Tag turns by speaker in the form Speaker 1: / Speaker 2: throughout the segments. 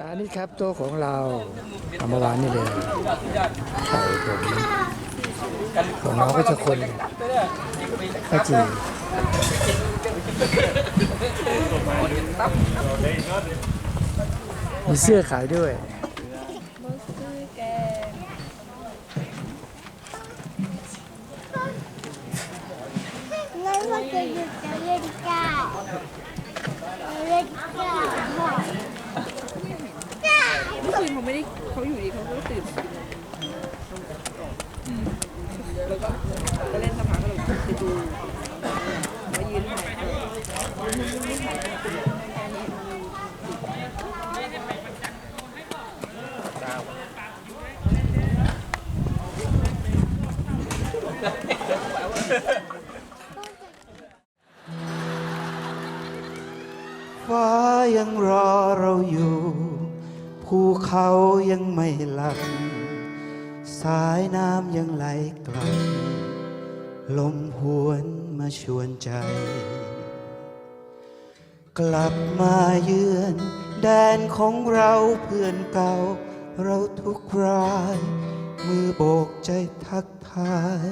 Speaker 1: อันนี้ครับโต๊ะของเราเอามาวางนี่เลยไข่ผมของเราก็จะคนข้าจีมีเสื้อขายด้วย
Speaker 2: งั้นเราจะหยุดจะเล่นก้าวเล่นก้าวบ่อยก้าว
Speaker 3: เมื่อ คืนเขาไม่ได้เขาอยู่ดีเขาก็ตื่นแล้วก็ก็เล่นสักพักก็เลยไปดูมายืนถ่ายไม่ถ่ายแค่นี้
Speaker 4: ฟ้ายังรอเราอยู่ ภูเขายังไม่หลับ สายน้ำยังไหลกลับ ลมหวนมาชวนใจ กลับมาเยือน แดนของเราเพื่อนเก่า เราทุกราย มือโบกใจทักทาย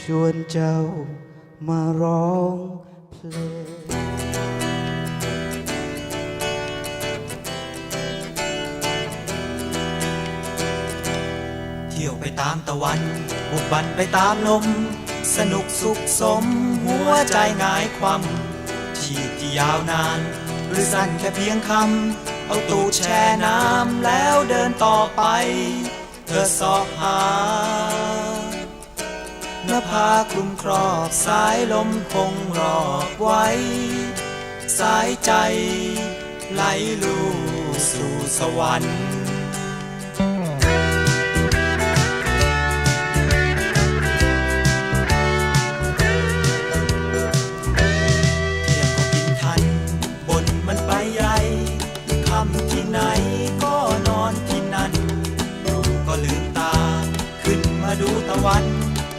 Speaker 4: ชวนเจ้ามาร้องเพลง ที่ยวไปตามตะวันบุกบันไปตามลม สนุกสุขสม หัวใจงายความชีพที่ยาวนาน หรือสั้นแค่เพียงคำ เอาตูดแช่น้ำแล้วเดินต่อไป เธอสอบหาหน้าผาคลุมครอบสายลมคงรอบไว้ สายใจ ไหลลู่สู่สวรรค์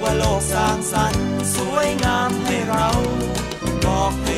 Speaker 4: ว่าโลกสร้างสรรค์สวยงามให้เราบอกให้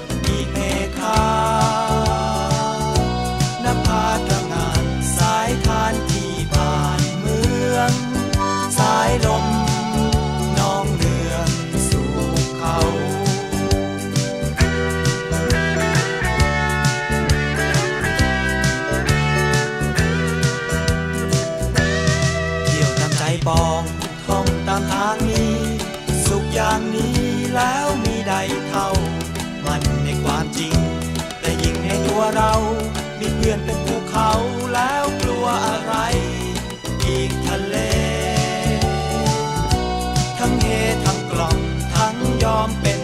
Speaker 4: ไม่ปองท่องตามทางนี้ สุขอย่างนี้แล้วมีใดเท่า มันในความจริง แต่ยิ่งในตัวเรา มีเพื่อนเป็นภูเขาแล้วกลัวอะไร อีกทะเล ทั้งเฮทั้งกล่อมทั้งยอมเป็น